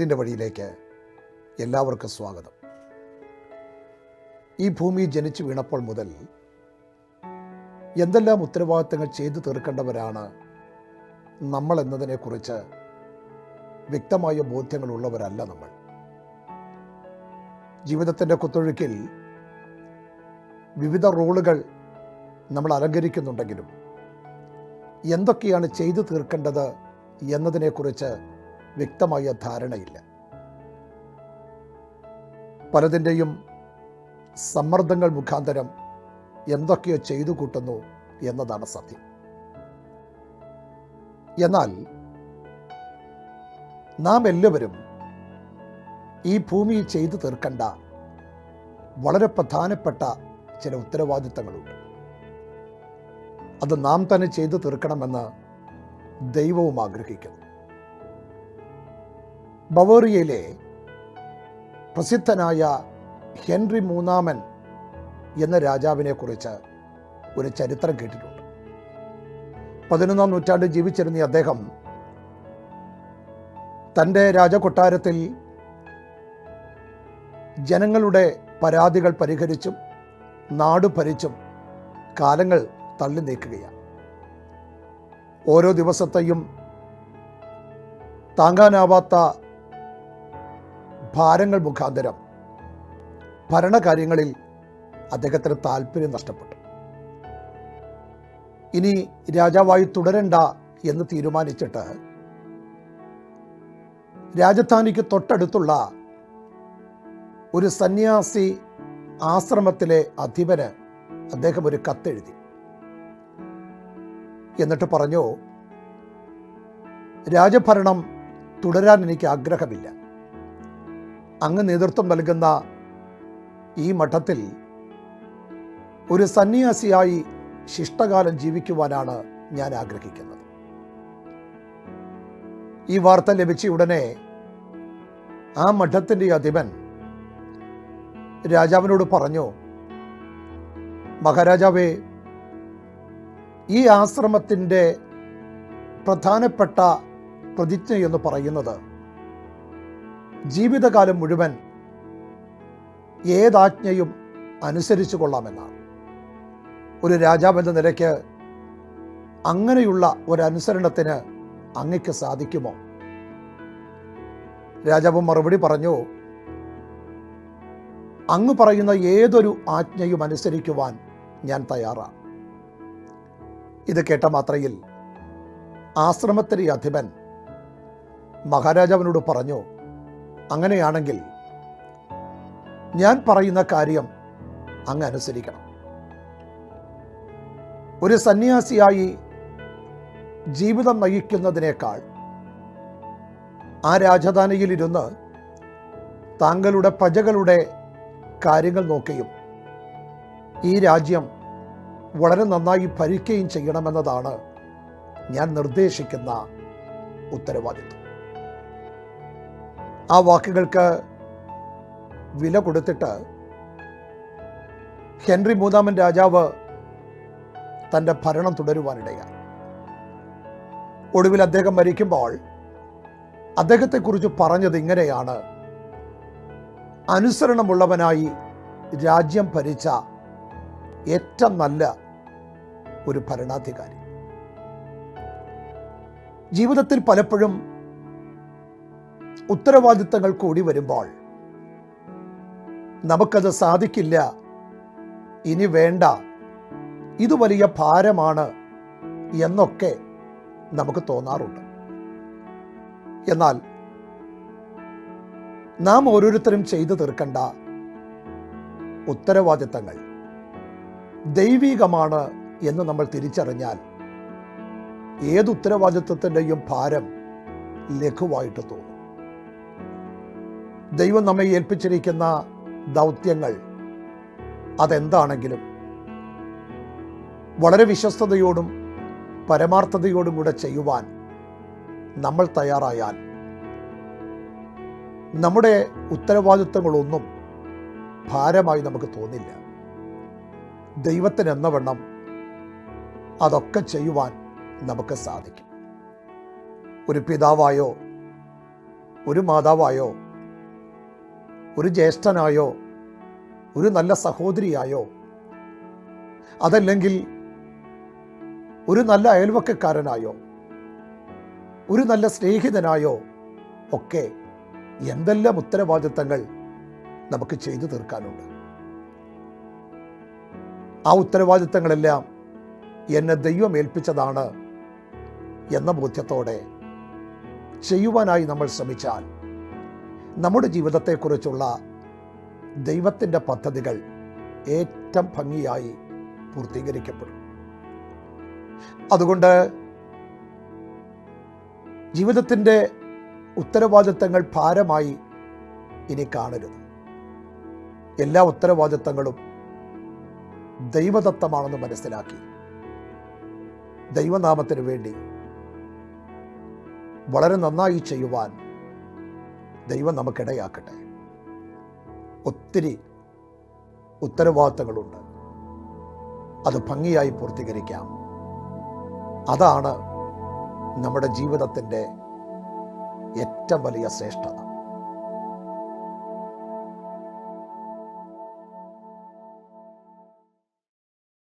നേരിന്റെ വഴിയിലേക്ക് എല്ലാവർക്കും സ്വാഗതം. ഈ ഭൂമി ജനിച്ചു വീണപ്പോൾ മുതൽ എന്തെല്ലാം ഉത്തരവാദിത്തങ്ങൾ ചെയ്തു തീർക്കേണ്ടവരാണ് നമ്മൾ എന്നതിനെക്കുറിച്ച് വ്യക്തമായ ബോധ്യങ്ങളുള്ളവരല്ല നമ്മൾ. ജീവിതത്തിന്റെ കുത്തൊഴുക്കിൽ വിവിധ റോളുകൾ നമ്മൾ അലങ്കരിക്കുന്നുണ്ടെങ്കിലും എന്തൊക്കെയാണ് ചെയ്തു തീർക്കേണ്ടത് എന്നതിനെക്കുറിച്ച് വ്യക്തമായ ധാരണയില്ല. പലതിന്റെയും സമ്മർദ്ദങ്ങൾ മുഖാന്തരം എന്തൊക്കെയോ ചെയ്തു കൂട്ടുന്നു എന്നതാണ് സത്യം. എന്നാൽ നാം എല്ലാവരും ഈ ഭൂമിയിൽ ചെയ്തു തീർക്കേണ്ട വളരെ പ്രധാനപ്പെട്ട ചില ഉത്തരവാദിത്തങ്ങളുണ്ട്. അത് നാം തന്നെ ചെയ്തു തീർക്കണമെന്ന് ദൈവവും ആഗ്രഹിക്കുന്നു. ബവേറിയയിലെ പ്രസിദ്ധനായ ഹെൻറി മൂന്നാമൻ എന്ന രാജാവിനെക്കുറിച്ച് ഒരു ചരിത്രം കേട്ടിട്ടുണ്ട്. പതിനൊന്നാം നൂറ്റാണ്ടിൽ ജീവിച്ചിരുന്ന അദ്ദേഹം തന്റെ രാജകൊട്ടാരത്തിൽ ജനങ്ങളുടെ പരാതികൾ പരിഹരിച്ചും നാട് ഭരിച്ചും കാലങ്ങൾ തള്ളി നീക്കുകയാണ്. ഓരോ ദിവസത്തെയും താങ്ങാനാവാത്ത ഭാരങ്ങൾ മുഖാന്തരം ഭരണകാര്യങ്ങളിൽ അദ്ദേഹത്തിന് താല്പര്യം നഷ്ടപ്പെട്ടു. ഇനി രാജാവായി തുടരണ്ട എന്ന് തീരുമാനിച്ചിട്ട് രാജധാനിക്ക് തൊട്ടടുത്തുള്ള ഒരു സന്യാസി ആശ്രമത്തിലെ അധിപന് അദ്ദേഹം ഒരു കത്തെഴുതി. എന്നിട്ട് പറഞ്ഞു രാജഭരണം തുടരാൻ എനിക്ക് ആഗ്രഹമില്ല. അങ്ങ് നേതൃത്വം നൽകുന്ന ഈ മഠത്തിൽ ഒരു സന്യാസിയായി ശിഷ്ടകാലം ജീവിക്കുവാനാണ് ഞാൻ ആഗ്രഹിക്കുന്നത്. ഈ വാർത്ത ലഭിച്ച ഉടനെ ആ മഠത്തിന്റെ അധിപൻ രാജാവിനോട് പറഞ്ഞു മഹാരാജാവേ ഈ ആശ്രമത്തിന്റെ പ്രധാനപ്പെട്ട പ്രതിജ്ഞ എന്ന് പറയുന്നത് ജീവിതകാലം മുഴുവൻ ഏതാജ്ഞയും അനുസരിച്ചു കൊള്ളാമെന്നാണ്. ഒരു രാജാവ് എന്ന നിലയ്ക്ക് അങ്ങനെയുള്ള ഒരനുസരണത്തിന് അങ്ങക്ക് സാധിക്കുമോ? രാജാവ് മറുപടി പറഞ്ഞു അങ്ങ് പറയുന്ന ഏതൊരു ആജ്ഞയും അനുസരിക്കുവാൻ ഞാൻ തയ്യാറാണ്. ഇത് കേട്ട മാത്രയിൽ ആശ്രമത്തിലെ അധിപൻ മഹാരാജാവിനോട് പറഞ്ഞു അങ്ങനെയാണെങ്കിൽ ഞാൻ പറയുന്ന കാര്യം അങ്ങ് അനുസരിക്കണം. ഒരു സന്യാസിയായി ജീവിതം നയിക്കുന്നതിനേക്കാൾ ആ രാജധാനിയിലിരുന്ന് താങ്കളുടെ പ്രജകളുടെ കാര്യങ്ങൾ നോക്കുകയും ഈ രാജ്യം വളരെ നന്നായി ഭരിക്കുകയും ചെയ്യണമെന്നതാണ് ഞാൻ നിർദ്ദേശിക്കുന്ന ഉത്തരവാദിത്വം. ആ വാക്കുകൾക്ക് വില കൊടുത്തിട്ട് ഹെൻറി മൂന്നാമൻ രാജാവ് തന്റെ ഭരണം തുടരുവാനിടയാണ് ഒടുവിൽ അദ്ദേഹം മരിക്കുമ്പോൾ അദ്ദേഹത്തെക്കുറിച്ച് പറഞ്ഞത് ഇങ്ങനെയാണ്. അനുസരണമുള്ളവനായി രാജ്യം ഭരിച്ച ഏറ്റവും നല്ല ഒരു ഭരണാധികാരി. ജീവിതത്തിൽ പലപ്പോഴും ഉത്തരവാദിത്തങ്ങൾ കൂടി വരുമ്പോൾ നമുക്കത് സാധിക്കില്ല ഇനി വേണ്ട ഇത് വലിയ ഭാരമാണ് എന്നൊക്കെ നമുക്ക് തോന്നാറുണ്ട്. എന്നാൽ നാം ഓരോരുത്തരും ചെയ്തു തീർക്കേണ്ട ഉത്തരവാദിത്തങ്ങൾ ദൈവികമാണ് എന്ന് നമ്മൾ തിരിച്ചറിഞ്ഞാൽ ഏത് ഉത്തരവാദിത്വത്തിന്റെയും ഭാരം ലഘുവായിട്ട് തോന്നും. ദൈവം നമ്മെ ഏൽപ്പിച്ചിരിക്കുന്ന ദൗത്യങ്ങൾ അതെന്താണെങ്കിലും വളരെ വിശ്വസ്തയോടും പരമാർത്ഥതയോടും കൂടെ ചെയ്യുവാൻ നമ്മൾ തയ്യാറായാൽ നമ്മുടെ ഉത്തരവാദിത്വങ്ങളൊന്നും ഭാരമായി നമുക്ക് തോന്നില്ല. ദൈവത്തിന് എന്ന വണ്ണം അതൊക്കെ ചെയ്യുവാൻ നമുക്ക് സാധിക്കും. ഒരു പിതാവായോ ഒരു മാതാവായോ ഒരു ജ്യേഷ്ഠനായോ ഒരു നല്ല സഹോദരിയായോ അതല്ലെങ്കിൽ ഒരു നല്ല അയൽവക്കക്കാരനായോ ഒരു നല്ല സ്നേഹിതനായോ ഒക്കെ എന്തെല്ലാം ഉത്തരവാദിത്തങ്ങൾ നമുക്ക് ചെയ്തു തീർക്കാനുണ്ട്? ആ ഉത്തരവാദിത്തങ്ങളെല്ലാം എന്നെ ദൈവം ഏൽപ്പിച്ചതാണ് എന്ന ബോധ്യത്തോടെ ചെയ്യുവാനായി നമ്മൾ ശ്രമിച്ചാൽ നമ്മുടെ ജീവിതത്തെക്കുറിച്ചുള്ള ദൈവത്തിന്റെ പദ്ധതികൾ ഏറ്റവും ഭംഗിയായി പൂർത്തീകരിക്കപ്പെടും. അതുകൊണ്ട് ജീവിതത്തിന്റെ ഉത്തരവാദിത്തങ്ങൾ ഭാരമായി ഇനി കാണരുത്. എല്ലാ ഉത്തരവാദിത്തങ്ങളും ദൈവദത്തമാണെന്ന് മനസ്സിലാക്കി ദൈവനാമത്തിന് വേണ്ടി വളരെ നന്നായി ചെയ്യുവാൻ ദൈവം നമുക്കിടയാക്കട്ടെ. ഒത്തിരി ഉത്തരവാദിത്തങ്ങളുണ്ട്. അത് ഭംഗിയായി പൂർത്തീകരിക്കാം. അതാണ് നമ്മുടെ ജീവിതത്തിന്റെ ഏറ്റവും വലിയ ശ്രേഷ്ഠത.